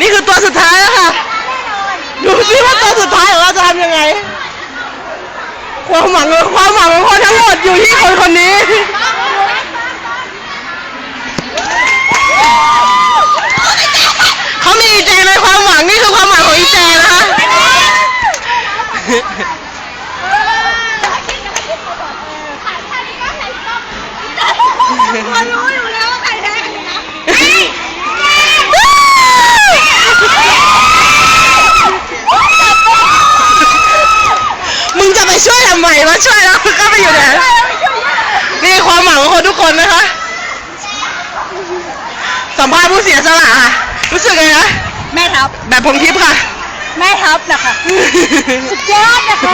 นี่คือตัวสุดท้ายแล้วค่ะ ดูสิว่าตัวสุดท้ายของเราจะทำยังไง ความหวังความหวังของคนทั้งหมดอยู่ที่คนคนนี้ เขามีอีเจในความหวังนี่คือความหวังของอีเจนะคะ มันรู้อยู่แล้วว่าใครแพ้นะ มึงจะไปช่วยทำไมวะ ช่วยแล้วก็ไปอยู่ไหนนี่ความหวังของคนทุกคนนะคะ สัมภาษณ์ผู้เสียสละค่ะ รู้สึกไงนะแม่ทัพแบบพงทิพย์ค่ะ แม่ทัพนะคะ สุดยอดนะคะ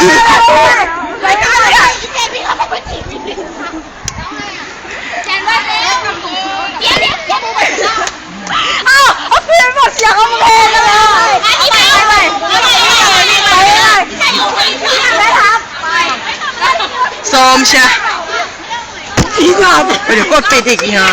เอ้าเอาเปลี่ยนหมดเสียงเอาเพลงกันเลยเอาไปเอาไปเอาไปเอาไปแม่ทัพโซมเชียอีหาเดี๋ยวกดปิดอีกอีหา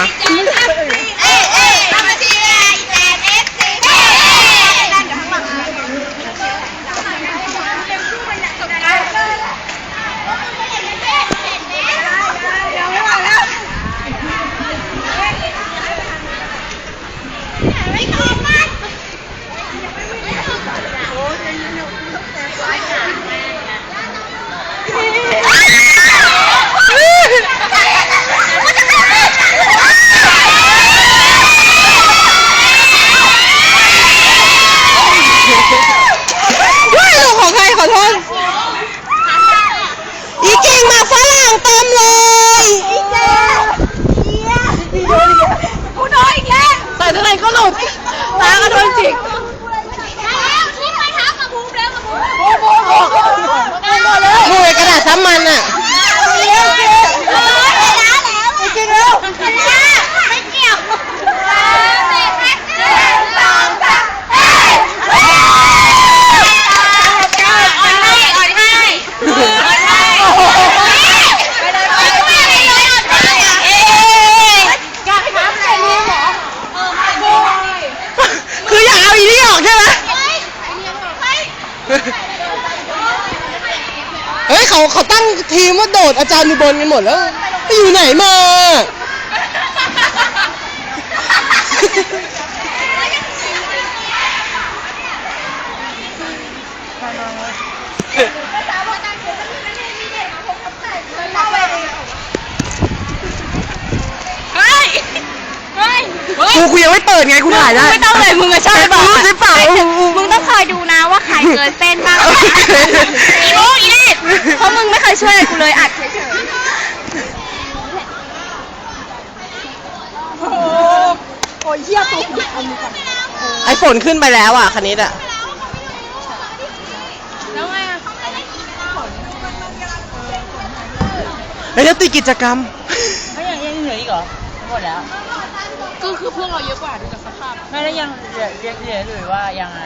ว้ายลูกของใครขอโทษ อีเก่งหมากฝรั่งเต็มเลย กูโดนอีกแล้ว ใส่เท่าไหร่ก็หลุดตาก็โดนจิก นี่ไปทับมาบูมแล้วมาบูม หน่วยกระดาษซ้ำมันอะ จริงแล้วไม่เกี่ยวสองสามเฮ้ยอ่อนให้อ่อนให้อ่อนให้ไปเลยไปเลยไปเลยอ่อนให้เอ๊อยากถามอะไรรู้หรอเออไม่รู้ คืออยากเอาอีนี่ออกใช่ไหม เฮ้ยเขาเขาตั้งทีมว่าโดดอาจารย์อยู่บนกันหมดแล้วไปอยู่ไหนมาเฮ้ย เฮ้ย กูกูยังไม่เปิดไงกูถ่ายได้ไม่ต้องเลยมึงอะชอบแต่รู้สิเปล่ามึงต้องคอยดูนะว่าใครเกินเส้นบ้างโอเค อีโอ้อีนี่เพราะมึงไม่เคยช่วยอะไรกูเลยอัดเฉยๆโอ้โหเหี้ยตุกไอฝนขึ้นไปแล้วอะคณิตอะแล้วไงอะเฮ้ยแล้วติดกิจกรรม ไม่ยังยังเหลืออีกเหรอ หมดแล้ว ก็คือพวกเราเยอะกว่าดูจากสภาพ ไม่แล้วยังเหลือเหลือเหลือหรือว่ายังไง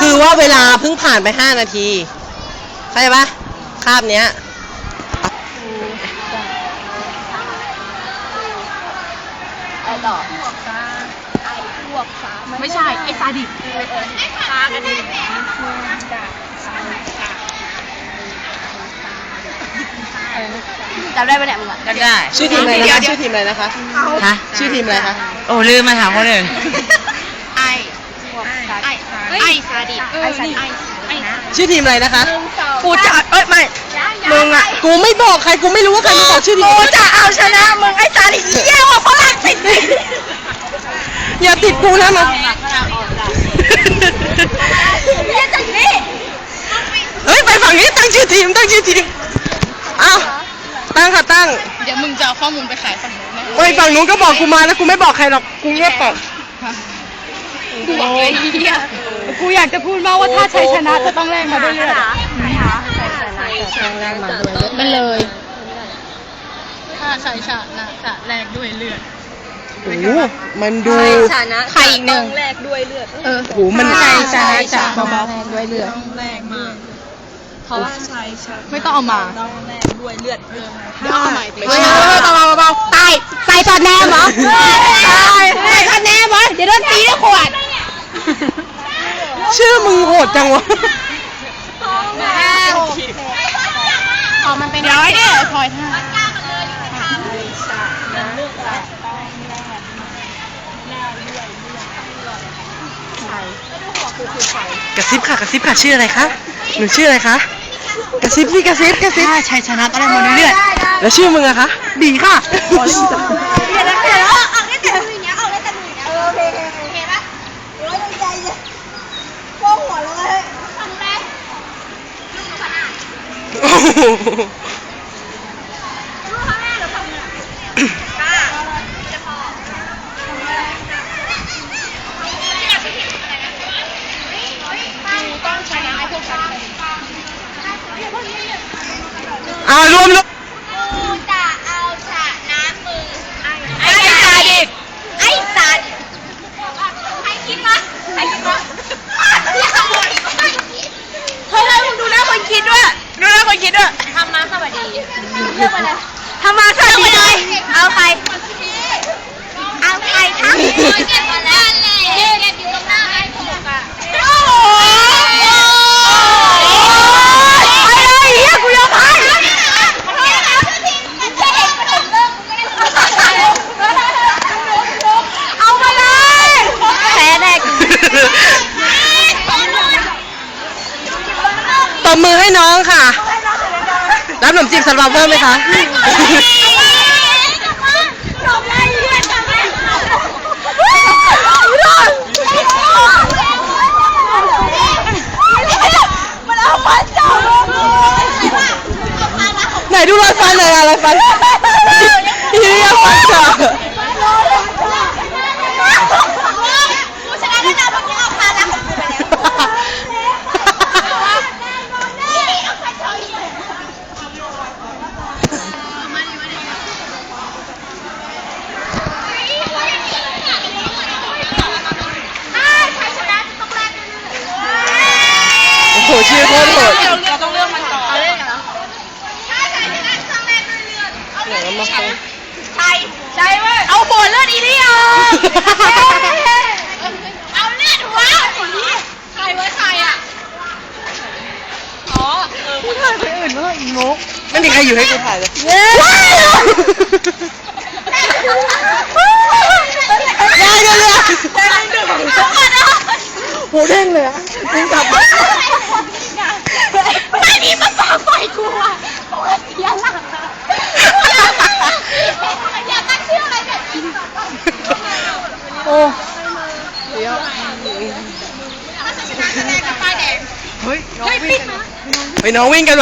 คือว่าเวลาเพิ่งผ่านไป 5 นาที เข้าใจปะคาบเนี้ย ไอ้ต่อไอ้พวกฟ้าไม่ใช่ ไอ้ซาดิสฟ้ากันดิ จำได้ปะเนี่ยมึงอะจำได้ชื่อทีมอะไรเดี๋นะยวคะชื่อทีมอะไรนะคะ ฮะชื่อทีมอะไรคะโอ้ลืมมาถามคนอื่นไอ้ไอ้ไอ้ซาดิสไอ้ซาดิสไอ้ชื่อทีมอะไรนะคะกูจะเอ้ยไม่มึงอะกูไม่บอกใครกูไม่รู้ว่าใครมาบอกชื่อทีมกูจะเอาชนะมึงไอ้ซาดิสเยี่ยมกว่าฝรั่งติดอย่าติดกูนะมาเยี่ยจากนี่เฮ้ยไปฝั่งนี้ตั้งชื่อทีมตั้งชื่อทีมอ้าว ตั้งค่ะตั้งเดี๋ยวมึงจะเอาข้อมูลไปขายฝั่งนู้นนะโอ้ยฝั่งนู้นก็บอกกูมาแล้วกูไม่บอกใครหรอกกูเงียบปากกูบอกไอ้เหี้ยกูอยากจะพูดมากว่าถ้าชัยชนะจะต้องแลกมาด้วยเลือดมันเลยถ้าชัยชนะจะแลกด้วยเลือดโอ้โหมันดูใครอีกหนึ่งเออโอ้โหมันใช่ใช่ใช่เบาๆด้วยเลือดแลกมาก เพราะว่าไม่ต้องเอามาต้องแลกด้วยเลือดเดี๋ยวเอาใหม่ไม่ใช่เบาๆตายตายตอนแนมเหรอตายตายตอนแนมเหรอเดี๋ยวโดนตีด้วยขวด ชื่อมึงโหดจังวะพอมันเป็นเดี๋ยวไอ้เนี่ยพลอยท่ากระซิบค่ะกระซิบค่ะชื่ออะไรคะหนูชื่ออะไรคะ กระซิบสิกระซิบกระซิบถ้าชัยชนะต้องได้มาด้วยเลือดแล้วชื่อมึงอะคะดีค่ะเดี๋ยวแล้วเดี๋ยวแล้วออกได้แต่มือเนี้ยออกได้แต่มือเนี้ยเออโอเคโอเคปะโอ้ยใจเลยโป้งหัวเลยทำไรลูกขนาด โอ้โห ลูกข้างหน้าหรือข้างหลังกล้าจะพอต้องชนะไอ้พวกฉัน อ่ารวมรวมกูจะเอาชนะมึงไอ้ซาดิสไอ้สัตว์ใครคิดวะใครคิดวะอย่าขโมยเฮ้ยมึงดูหน้าคนคิดด้วยดูหน้าคนคิดด้วยทำมาสวัสดีเลือกมาเลยทำมาสวัสดีเลยเอาใครเอาใครทั้งเก็บมาแล้วเก็บอยู่ตรงหน้าไอ้ถูกอะโอ้โหอะไรเฮียกูยอมให้เอามาเลยแพ้แน่กู ต บมือให้น้องค่ะ รับขนมจีบสำหรับเพิ่มไหมคะ ไหนดูรอยฟันหน่อยอะรอยฟันอีเรียฟันจ้ะ กูชนะแล้วนะเมื่อกี้เอาพาแล้วของกูไปแล้วถ้าใครชนะจะต้องแลกด้วยเลือด โอ้โห ชื่อโคตรโหดเราต้องเลือกมันก่อนเล่นเหรอใช่ใช่ใช่ต้องแลกด้วยเลือดเอาเลือดใช่ใช่ใช่เว้ยเอาหมดเลือดอีนี่ออกเอาเลือดหัวใครเว้ยใครอะอ๋อเออผู้ชายคนอื่นเว้ยนกไม่มีใครอยู่ให้กูถ่ายเลยยายกันเลย โหเด้งเลยอะจริงจับไม่มีมาฝากไฟกูอะกูเสียหลักอะอย่าตั้งชื่ออะไรแบบนี้โอ้เดี๋ยวถ้าชนะจะแลกกับป้ายแดงเฮ้ยเฮ้ยปิดนะไปน้องวิ่งกัน